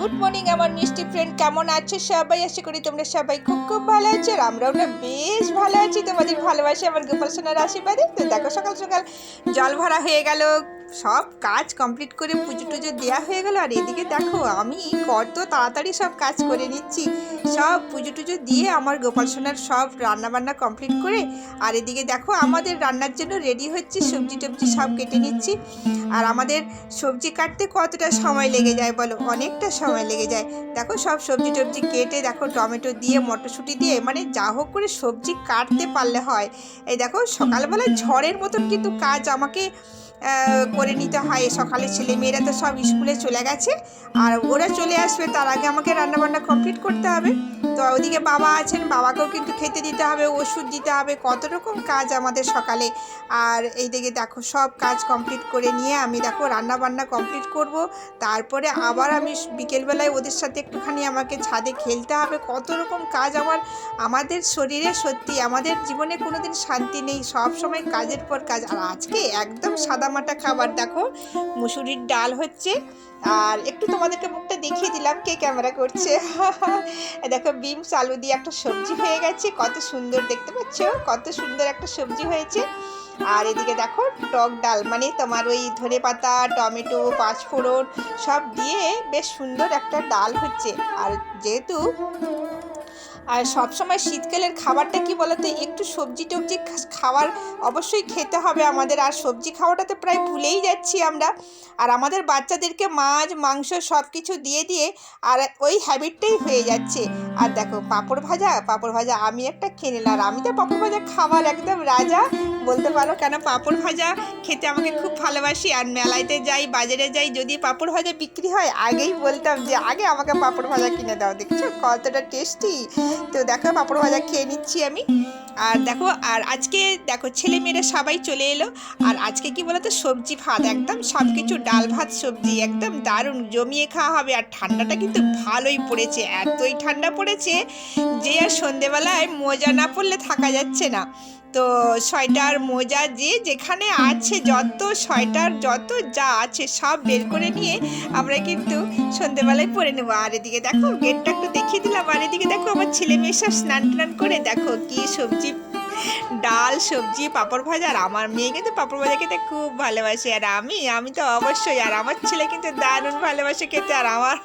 Good morning, আমার মিষ্টি friend কেমন আছো সবাই? আশা করি তোমরা সবাই খুব খুব ভালো আছো আর আমরাও না বেশ ভালো আছি। তোমাদের ভালোবাসি, আমার গোপাল সোনার আশীর্বাদে। তো দেখো, সকাল সকাল জল ভরা হয়ে গেল। সব কাজ কমপ্লিট করে পুজো টুজো দেওয়া হয়ে গেল, আর এদিকে দেখো আমি কত তাড়াতাড়ি সব কাজ করে নিচ্ছি। সব পুজো টুজো দিয়ে আমার গোপাল সোনার সব রান্না বান্না কমপ্লিট করে, আর এদিকে দেখো আমাদের রান্নার জন্য রেডি হচ্ছে সবজি টবজি সব কেটে নিচ্ছি। আর আমাদের সবজি কাটতে কতটা সময় লেগে যায় বলো? অনেকটা সময় লেগে যায়। দেখো সব সবজি টবজি কেটে দেখো টমেটো দিয়ে, মটরশুঁটি দিয়ে মানে যা হোক করে সবজি কাটতে পারলে হয়। এই দেখো সকালবেলায় ঝড়ের মতন কিন্তু কাজ আমাকে করে নিতে হয়। সকালে ছেলে মেয়েরা তো সব স্কুলে চলে গেছে। আর ওরা চলে আসবে, তার আগে আমাকে রান্নাবান্না কমপ্লিট করতে হবে। তো ওদিকে বাবা আছেন, বাবাকেও কিন্তু খেতে দিতে হবে, ওষুধ দিতে হবে। কত রকম কাজ আমাদের সকালে। আর এই দিকে দেখো, সব কাজ কমপ্লিট করে নিয়ে আমি দেখো রান্না বান্না কমপ্লিট করব। তারপরে আবার আমি বিকেলবেলায় ওদের সাথে একটুখানি আমাকে ছাদে খেলতে হবে। কত রকম কাজ আমার, আমাদের শরীরে সত্যি, আমাদের জীবনে কোনোদিন শান্তি নেই। সব সময় কাজের পর কাজ। আর আজকে একদম সাদামাটা খাবার। দেখো, মুসুরির ডাল হচ্ছে। আর একটু তোমাদেরকে মুখটা দেখিয়ে দিলাম কে ক্যামেরা করছে। দেখো, বিমস আলু দিয়ে একটা সবজি হয়ে গেছে। কত সুন্দর দেখতে পাচ্ছ? কত সুন্দর একটা সবজি হয়েছে। আর এদিকে দেখো, টক ডাল মানে তোমার ওই ধনে পাতা, টমেটো, পাঁচফোড়ন সব দিয়ে বেশ সুন্দর একটা ডাল হচ্ছে। আর যেহেতু আর সবসময় শীতকালের খাবারটা কি বলতো, একটু সবজি টবজি খা- খাবার অবশ্যই খেতে হবে আমাদের। আর সবজি খাওয়াটা তো প্রায় ভুলেই যাচ্ছি আমরা। আর আমাদের বাচ্চাদেরকে মাছ, মাংস সব কিছু দিয়ে দিয়ে আর ওই হ্যাবিটটাই হয়ে যাচ্ছে। আর দেখো, পাঁপড় ভাজা পাঁপড় ভাজা আমি একটা খেয়ে আর আমি তো পাঁপড় ভাজা খাবার একদম রাজা। বলতে পারো কেন, পাঁপড় ভাজা খেতে আমাকে খুব ভালোবাসি। আর মেলাইতে যাই, বাজারে যাই, যদি পাঁপড় ভাজা বিক্রি হয়, আগেই বলতাম যে, আগে আমাকে পাঁপড় ভাজা কিনে দাও। দেখছ? কতটা টেস্টি তো দেখো, পাঁপড় ভাজা খেয়ে নিচ্ছি আমি। আর দেখো, আর আজকে দেখো, ছেলে মেয়েরা সবাই চলে এলো। আর আজকে কি বলতো, সবজি ভাত একদম সব কিছু ডাল ভাত, সবজি একদম দারুণ জমিয়ে খাওয়া হবে। আর ঠান্ডাটা কিন্তু ভালোই পড়েছে, এতই ঠান্ডা পড়েছে যে আর সন্ধেবেলায় মজা না পড়লে থাকা যাচ্ছে না। তো সোয়েটার মোজা যে যেখানে আছে, যত সোয়েটার যত যা আছে সব বের করে নিয়ে আমরা কিন্তু সন্ধেবেলায় পরে নেব। আর এদিকে দেখো, গেটটা একটু দেখিয়ে দিলাম। আর এদিকে দেখো, আমার ছেলে মেয়ে সব স্নান টান করে দেখো কি সবজি ডাল, সবজি, পাঁপড় ভাজা আর আমার মেয়ে কিন্তু পাঁপড় ভাজা খেতে খুব ভালোবাসে। আর আমি আমি তো অবশ্যই, আর আমার ছেলে কিন্তু দারুণ ভালোবাসে খেতে। আর আমার,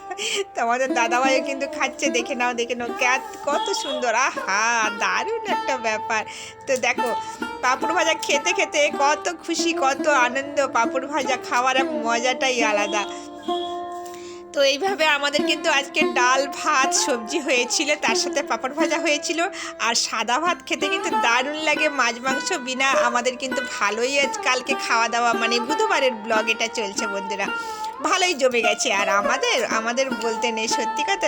তোমাদের দাদাভাইও কিন্তু খাচ্ছে। দেখে নাও দেখে নাও, ক্যাত- কত সুন্দর। আহা, দারুণ একটা ব্যাপার। তো দেখো, পাঁপড় ভাজা খেতে খেতে কত খুশি, কত আনন্দ। পাঁপড় ভাজা খাওয়ার মজাটাই আলাদা। তো এইভাবে আমাদের কিন্তু আজকে ডাল, ভাত, সবজি হয়েছিল, তার সাথে পাঁপড় ভাজা হয়েছিল, আর সাদা ভাত খেতে কিন্তু দারুণ লাগে। মাছ, মাংস বিনা আমাদের কিন্তু ভালোই আজকালকে খাওয়া দাওয়া মানে বুধবারের ব্লগ এটা চলছে বন্ধুরা। ভালোই জমে গেছে। আর আমাদের আমাদের বলতে নেই সত্যি কথা।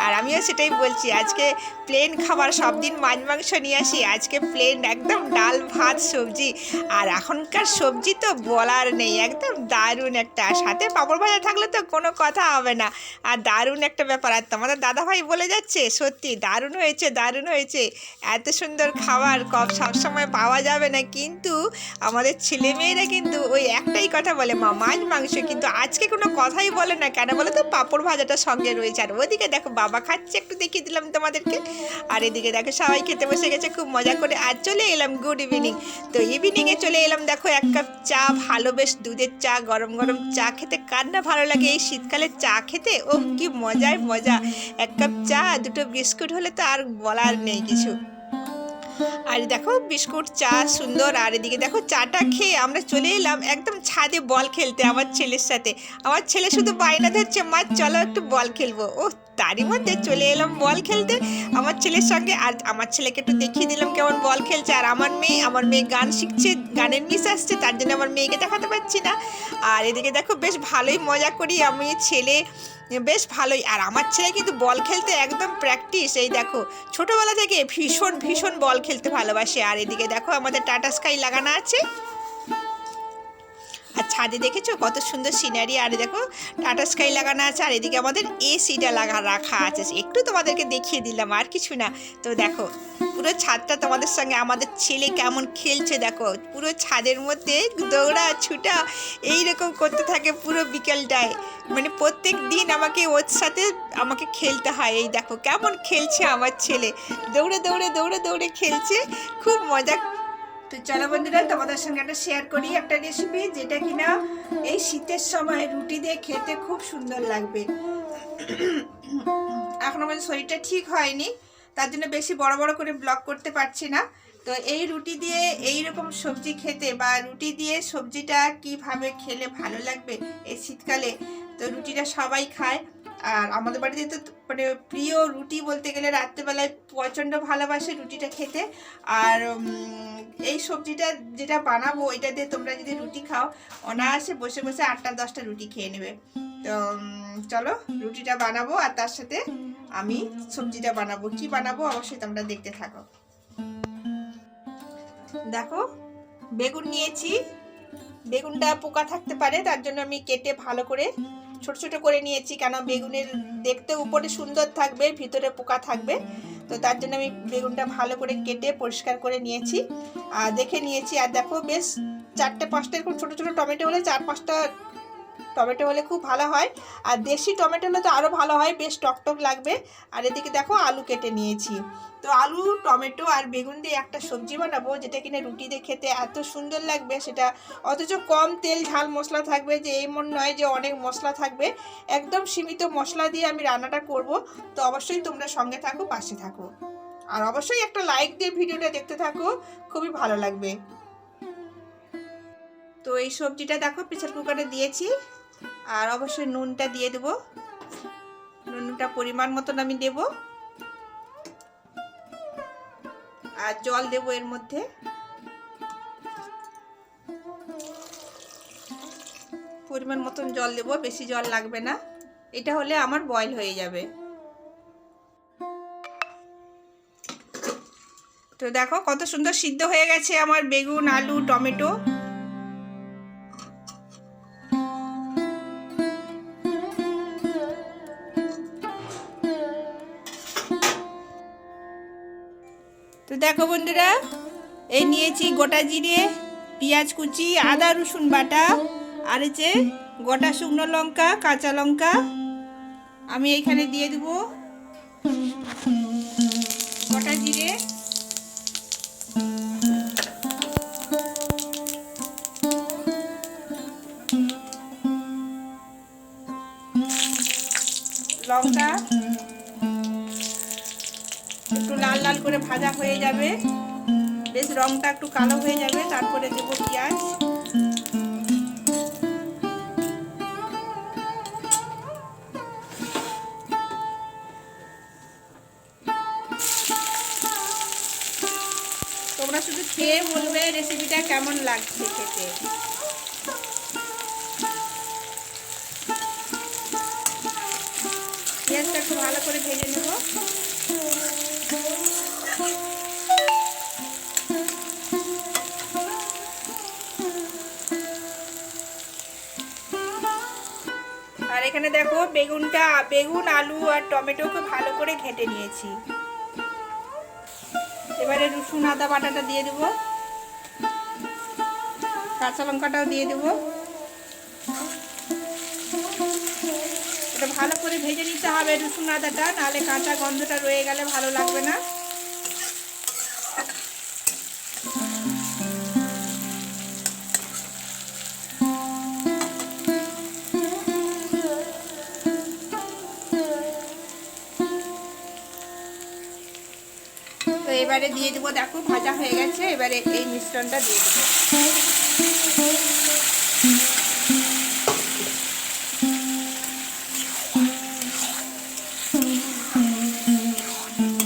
আর আমিও সেটাই বলছি, আজকে প্লেন খাবার সব দিন মাছ মাংস নিয়ে আসি। আজকে প্লেন একদম ডাল, ভাত, সবজি। আর এখনকার সবজি তো বলার নেই, একদম দারুণ একটা। সাথে পাঁপড় ভাজা থাকলে তো কোনো কথা হবে না। আর দারুণ একটা ব্যাপার। আর তোমাদের দাদাভাই বলে যাচ্ছে, সত্যি দারুণ হয়েছে দারুণ হয়েছে। এত সুন্দর খাবার কব, সবসময় পাওয়া যাবে না। কিন্তু আমাদের ছেলেমেয়েরা কিন্তু ওই একটাই কথা বলে, মা, মাছ, মাংস। কিন্তু আজকে কোনো কথাই বলে না কেন বলে তো? পাঁপড় ভাজাটা সঙ্গে রয়েছে। আর ওদিকে দেখো, বাবা খাচ্ছে, একটু দেখিয়ে দিলাম তোমাদেরকে। আর এদিকে দেখো, সবাই খেতে বসে গেছে, খুব মজা করে। আর চলে এলাম গুড ইভিনিং তো ইভিনিংয়ে চলে এলাম, দেখো, এক কাপ চা, ভালো বেশ দুধের চা, গরম গরম চা খেতে। কার না ভালো লাগে এই শীতকালে চা খেতে? ও কি মজায় মজা। এক কাপ চা, দুটো বিস্কুট হলে তো আর বলার নেই কিছু। আর দেখো বিস্কুট, চা সুন্দর। আর এদিকে দেখো চাটা খেয়ে আমরা চলে এলাম একদম ছাদে বল খেলতে আমার ছেলের সাথে। আমার ছেলে শুধু বায়না ধরছে, মা, চলো একটু বল খেলব। ও তারই মধ্যে চলে এলাম বল খেলতে। আমার ছেলের সঙ্গে আর আমার ছেলেকে একটু দেখিয়ে দিলাম কেমন বল খেলছে। আর আমার মেয়ে আমার মেয়ে গান শিখছে, গানের মিস আসছে, তার জন্য আমার মেয়েকে দেখাতে পারছি না। আর এদিকে দেখো বেশ ভালোই মজা করি আমি, ছেলে বেশ ভালোই। আর আমার ছেলে কিন্তু বল খেলতে একদম প্র্যাকটিস এই দেখো। ছোটোবেলা থেকে ভীষণ ভীষণ বল খেলতে ভালোবাসে। আর এদিকে দেখো আমাদের টাটা স্কাই লাগানো আছে। আর ছাদে দেখেছ কত সুন্দর সিনারি আর দেখো টাটা স্কাই লাগানো আছে, আর এদিকে আমাদের এসিটা লাগা, রাখা আছে। একটু তোমাদেরকে দেখিয়ে দিলাম, আর কিছু না। তো দেখো পুরো ছাদটা তোমাদের সঙ্গে, আমাদের ছেলে কেমন খেলছে দেখো। পুরো ছাদের মধ্যে দৌড়া, ছুটা, এইরকম করতে থাকে পুরো বিকেলটায়। মানে প্রত্যেক দিন আমাকে ওর সাথে আমাকে খেলতে হয়। এই দেখো, কেমন খেলছে আমার ছেলে। দৌড়ে দৌড়ে দৌড়ে দৌড়ে খেলছে। খুব মজা। তো চলো বন্ধুরা, তোমাদের সঙ্গে একটা শেয়ার করি একটা রেসিপি যেটা কিনা এই শীতের সময় রুটি দিয়ে খেতে খুব সুন্দর লাগবে। এখন আমার শরীরটা ঠিক হয়নি। তার জন্য বেশি বড় বড় করে ব্লগ করতে পারছি না। তো এই রুটি দিয়ে এই রকম সবজি খেতে বা রুটি দিয়ে সবজিটা কীভাবে খেলে ভালো লাগবে এই শীতকালে? তো রুটিটা সবাই খায়। আর আমাদের বাড়িতে তো মানে প্রিয় রুটি বলতে গেলে রাত্রেবেলায় প্রচণ্ড ভালোবাসে রুটিটা খেতে। আর এই সবজিটা যেটা বানাবো এটা দিয়ে তোমরা যদি রুটি খাও, অনায়াসে বসে বসে আটটা দশটা রুটি খেয়ে নেবে। তো চলো রুটিটা বানাবো আর তার সাথে আমি সবজিটা বানাবো। কি বানাবো অবশ্যই তোমরা দেখতে থাকো। দেখো, বেগুন নিয়েছি। বেগুনটা পোকা থাকতে পারে, তার জন্য আমি কেটে ভালো করে ছোট ছোট করে নিয়েছি কেন বেগুনের দেখতে উপরে সুন্দর থাকবে, ভিতরে পোকা থাকবে। তো তার জন্য আমি বেগুনটা ভালো করে কেটে পরিষ্কার করে নিয়েছি। আর দেখে নিয়েছি, আর দেখো বেশ চারটে পাঁচটা এরকম ছোটো ছোটো টমেটো হলে চার পাঁচটা টমেটো হলে খুব ভালো হয়। আর দেশি টমেটো হলে তো আরও ভালো হয়, বেশ টকটক লাগবে। আর এদিকে দেখো আলু কেটে নিয়েছি। তো আলু, টমেটো আর বেগুন দিয়ে একটা সবজি বানাবো, যেটা কিনা রুটি দিয়ে খেতে এত সুন্দর লাগবে সেটা। অথচ কম তেল, ঝাল মশলা থাকবে যে এমন নয় যে অনেক মশলা থাকবে। একদম সীমিত মশলা দিয়ে আমি রান্নাটা করব। তো অবশ্যই তোমরা সঙ্গে থাকো, পাশে থাকো। আর অবশ্যই একটা লাইক দিয়ে ভিডিওটা দেখতে থাকো, খুবই ভালো লাগবে। তো এই সবজিটা দেখো প্রেসার কুকারে দিয়েছি। আর অবশ্যই নুনটা দিয়ে দেবো। নুনটা পরিমাণ মতন আমি দেব। আর জল দেব এর মধ্যে। পরিমাণ মতন জল দেব, বেশি জল লাগবে না। এটা হলে আমার বয়ল হয়ে যাবে। তো দেখো কত সুন্দর সিদ্ধ হয়ে গেছে আমার বেগুন, আলু, টমেটো। তো দেখো বন্ধুরা, এই নিয়েছি গোটা জিরে, পেঁয়াজ কুচি, আদা, রসুন বাটা, আর হচ্ছে গোটা শুকনো লঙ্কা, কাঁচা লঙ্কা। আমি এখানে দিয়ে দেবো একটু লাল লাল করে ভাজা হয়ে যাবে। বেশ রংটা একটু কালো হয়ে যাবে, তারপরে দেবো পেঁয়াজ। তোমরা শুধু খেয়ে বলবে রেসিপিটা কেমন লাগছে খেতে। দেখো, বেগুনটা, বেগুন, আলু আর টমেটোকে ভালো করে ঘেটে নিয়েছি। এবারে রসুন, আদা, বাটাটা দিয়ে দেবো। কাঁচা লঙ্কাটাও দিয়ে দেবো। এটা ভালো করে ভেজে নিতে হবে রসুন, আদাটা, নাহলে কাঁচা গন্ধটা রয়ে গেলে ভালো লাগবে না। এবারে দিয়ে দেবো, দেখো ভাজা হয়ে গেছে, এবারে এই মিশ্রণটা দিয়ে দেবো।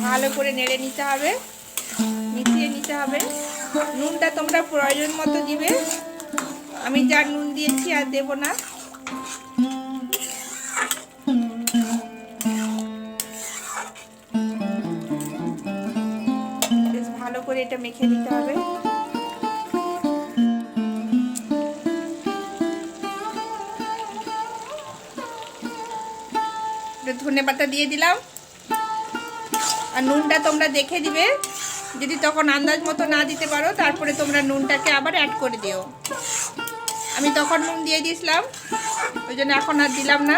ভালো করে নেড়ে নিতে হবে, মিশিয়ে নিতে হবে। নুনটা তোমরা প্রয়োজন মতো দিবে। আমি যা নুন দিয়েছি আর দেবো না। এটা মেখে নিতে হবে। ধনে পাতা দিয়ে দিলাম। আর নুনটা তোমরা দেখে দিবে। যদি তখন আন্দাজ মতো না দিতে পারো, তারপরে তোমরা নুনটাকে আবার অ্যাড করে দিও। আমি তখন নুন দিয়ে দিয়েছিলাম। ওই জন্য এখন আর দিলাম না।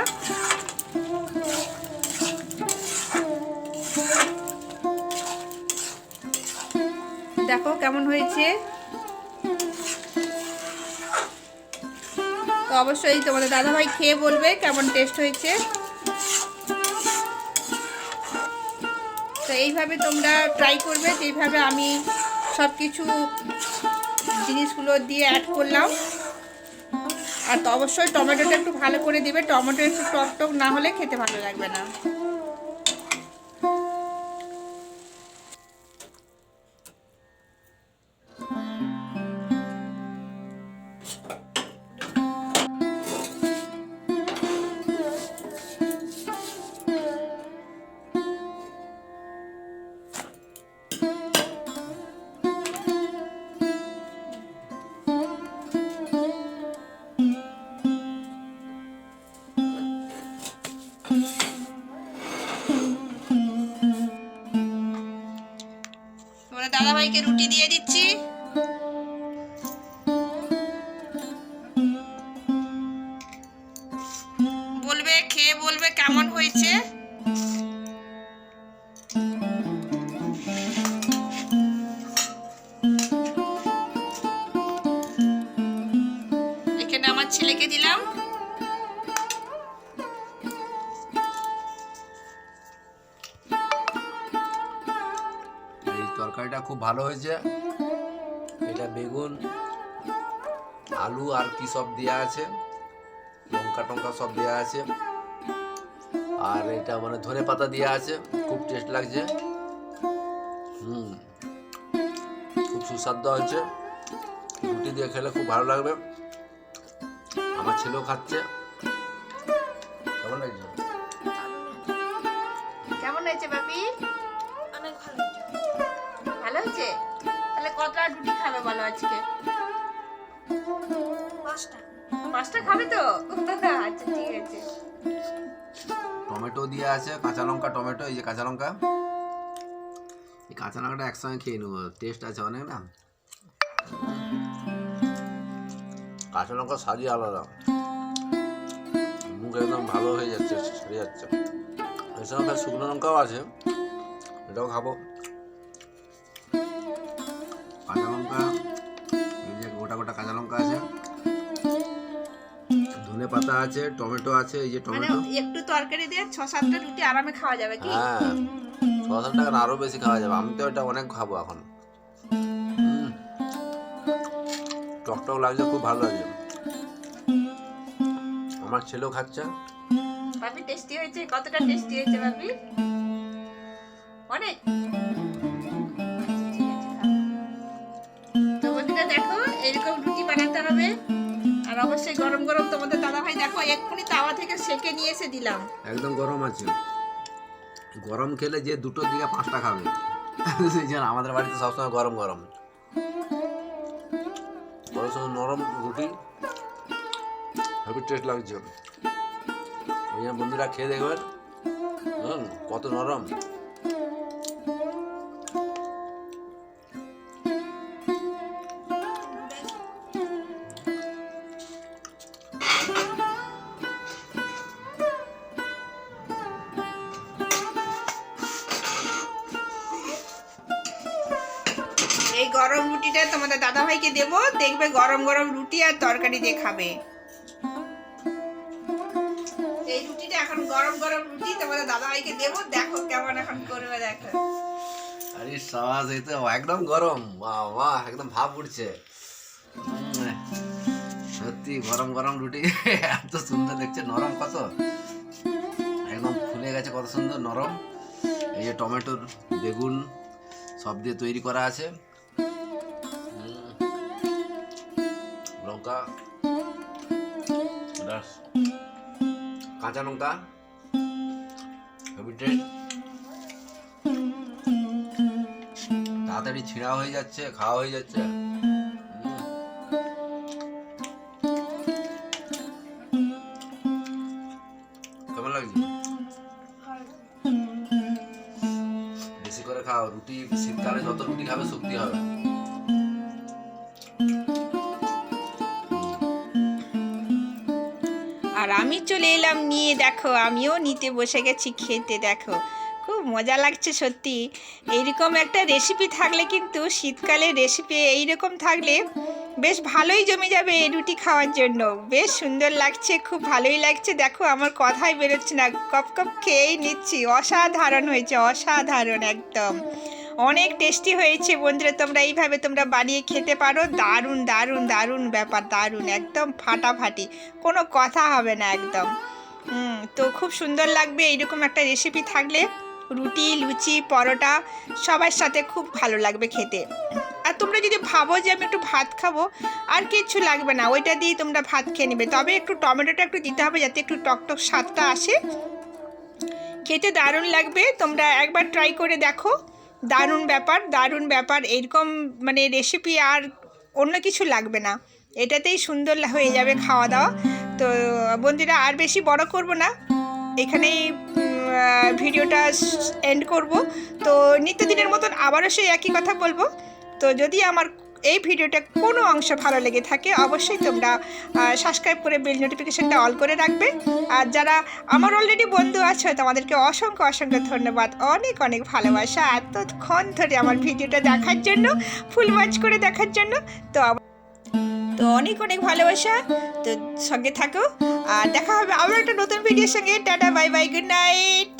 দেখো কেমন হয়েছে। তো অবশ্যই তোমাদের দাদাভাই খেয়ে বলবে কেমন টেস্ট হয়েছে। তো এইভাবে তোমরা ট্রাই করবে যেইভাবে আমি সব কিছু জিনিসগুলো দিয়ে অ্যাড করলাম। আর তো অবশ্যই টমেটোটা একটু ভালো করে দিবে, টমেটো একটু টক টক না হলে খেতে ভালো লাগবে না। দাদাভাইকে রুটি দিয়ে দিচ্ছি। বলবে খেয়ে বলবে কেমন হয়েছে? এখানে আমার ছেলেকে দিলাম। তরকারিটা খুব ভালো হয়েছে। এটা বেগুন আলু আর কি সব দেওয়া আছে। লঙ্কা টঙ্কা সব দেওয়া আছে। আর এটা মানে ধনে পাতা দেওয়া আছে। খুব টেস্ট লাগছে। হুম খুব সুস্বাদু হয়েছে। রুটি দিয়ে খেলে খুব ভালো লাগবে। আমার ছেলেও খাচ্ছে। কেমন লাগছে? কেমন হয়েছে বাপি অনেক ভালো হয়েছে। তাহলে কতটা রুটি খাবে বলো আজকে? পাঁচটা। পাঁচটা খাবে তো? আচ্ছা ঠিক আছে। টমেটো দিয়ে আছে কাঁচা লঙ্কা টমেটো এই যে কাঁচা লঙ্কা। এই কাঁচা লঙ্কাটা একসঙ্গে খেয়ে নেব টেস্ট আছে অনেক না? কাঁচা লঙ্কা সাজিয়ে আলাদা। মুখ একদম ভালো হয়ে যাচ্ছে সেরে যাচ্ছে। সঙ্গে শুকনো লঙ্কাও আছে এটাও খাব। কাঁচা লঙ্কা এই যে গোটা গোটা কাঁচা লঙ্কা আছে। ধনে পাতা আছে টমেটো আছে এই যে মানে টমেটো। একটু তরকারি দিয়ে ছ সাতটা রুটি আরামে খাওয়া যাবে কি? হ্যাঁ ছ হাজার টাকা আরও বেশি খাওয়া যাবে। আমি তো এটা অনেক খাব এখন। হুম। টক টক লাগছে খুব ভালো লাগছে আমার ছেলেও খাচ্ছে। বাপি টেস্টি হয়েছে? কতটা টেস্টি হয়েছে বাপি অনেক। বানাতে হবে। আর অবশ্যই গরম গরম তোমাদের দাদা ভাই দেখো, এক্ষুনি তাওয়া থেকে সেকে নিয়ে এসে দিলাম। একদম গরম আছে। গরম খেলে যে দুটোর দিকে পাঁচটা খাবে। আমাদের বাড়িতে সবসময় গরম গরম। বড় সময় নরম রুটি। হেভি টেস্ট লাগছে। ওই বন্ধুরা, খেয়ে দেখবেন। কত নরম। ভাইকে দেবো। দেখবে গরম গরম রুটি আর তরকারি দিয়ে খাবে। এই রুটিটা এখন গরম গরম রুটি, তোমাদের দাদা ভাইকে দেবো। দেখো কেমন এখন করবে, দেখো। আরে সাবাস, এই তো একদম গরম। বাহ বাহ, একদম ভাব উঠছে। সত্যি গরম গরম রুটি, এত সুন্দর দেখছে। নরম কত? একদম ফুলে গেছে কত সুন্দর নরম। এই যে টমেটোর, বেগুন সব দিয়ে তৈরি করা আছে। লঙ্কা। কাঁচা লঙ্কা। তাড়াতাড়ি ছিঁড়া হয়ে যাচ্ছে, খাওয়া হয়ে যাচ্ছে। কেমন লাগছে? বেশি করে খাও, রুটি শীতকালে যত রুটি খাবে, শক্তি হবে। আমি চলে এলাম, নিয়ে দেখো, আমিও নিতে বসে গেছি, খেতে দেখো। খুব মজা লাগছে সত্যি। এইরকম একটা রেসিপি থাকলে কিন্তু শীতকালে রেসিপি এইরকম থাকলে বেশ ভালোই জমে যাবে এই রুটি খাওয়ার জন্য। বেশ সুন্দর লাগছে, খুব ভালোই লাগছে। দেখো, আমার কথাই বেরোচ্ছে না। কপ কপ খেয়েই নিচ্ছি। অসাধারণ হয়েছে, অসাধারণ একদম। অনেক টেস্টি হয়েছে বন্ধুরা, তোমরা এইভাবে তোমরা বানিয়ে খেতে পারো। দারুণ দারুণ দারুণ ব্যাপার, দারুণ, একদম ফাটাফাটি, কোনো কথা হবে না একদম। তো খুব সুন্দর লাগবে, এইরকম একটা রেসিপি থাকলে। রুটি, লুচি, পরোটা, সবার সাথে খুব ভালো লাগবে খেতে। আর তোমরা যদি ভাবো যে আমি একটু ভাত খাব, আর কিচ্ছু লাগবে না, ওইটা দিয়ে তোমরা ভাত খেয়ে নেবে। তবে একটু টমেটোটা একটু দিতে হবে যাতে একটু টকটক স্বাদটা আসে। খেতে দারুণ লাগবে, তোমরা একবার ট্রাই করে দেখো। দারুণ ব্যাপার দারুণ ব্যাপার। এরকম মানে রেসিপি আর অন্য কিছু লাগবে না। এটাতেই সুন্দর হয়ে যাবে খাওয়া দাওয়া। তো বন্ধুরা, আর বেশি বড় করব না। এখানেই ভিডিওটা এন্ড করব। তো নিত্যদিনের মতন আবারও সেই একই কথা বলব। তো যদি আমার এই ভিডিওটা কোনো অংশ ভালো লেগে থাকে, অবশ্যই তোমরা সাবস্ক্রাইব করে বেল নোটিফিকেশনটা অল করে রাখবে। আর যারা আমার অলরেডি বন্ধু আছে, তোমাদেরকে অসংখ্য অসংখ্য ধন্যবাদ, অনেক অনেক ভালোবাসা এতক্ষণ ধরে আমার ভিডিওটা দেখার জন্য ফুল ওয়াচ করে দেখার জন্য। তো তো অনেক অনেক ভালোবাসা, তো সঙ্গে থাকো, আর দেখা হবে আবার একটা নতুন ভিডিওর সঙ্গে। Tata bye bye good night